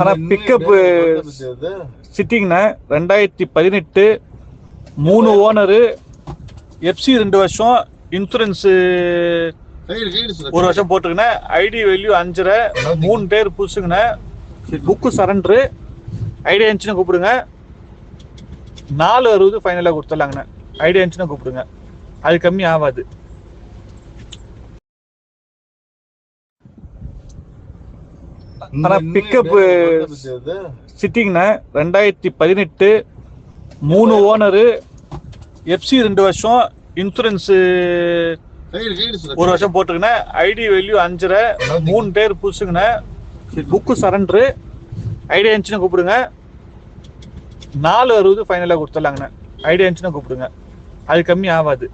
ஆனால் பிக்கப்பு சிட்டிங்ண்ணே ரெண்டாயிரத்தி பதினெட்டு மூணு ஓனரு எஃப்சி ரெண்டு வருஷம் இன்சூரன்ஸு ஒரு வருஷம் போட்டுருங்கண்ணே ஐடி வேல்யூ அஞ்சரை மூணு பேர் புதுசுங்கண்ணே புக்கு சரண்டரு ஐடியா இருந்துச்சுன்னா கூப்பிடுங்க. நாலு அறுபது ஃபைனலாக கொடுத்துடலாங்கண்ணே. ஐடியா இருந்துச்சுன்னா கூப்பிடுங்க. அது கம்மி ஆகாது. ஆனால் பிக்கப்பு சிட்டிங்ண்ணே ரெண்டாயிரத்தி பதினெட்டு மூணு ஓனரு எஃப்சி ரெண்டு வருஷம் இன்சூரன்ஸு ஒரு வருஷம் போட்டுருங்கண்ணே ஐடி வேல்யூ அஞ்சரை மூணு பேர் புதுசுங்கண்ணே புக்கு சரண்டரு ஐடியா இருந்துச்சுன்னா கூப்பிடுங்க. நாலு அறுபது ஃபைனலாக கொடுத்துடலாங்கண்ணே. ஐடியா இருந்துச்சுன்னா கூப்பிடுங்க. அது கம்மி ஆகாது.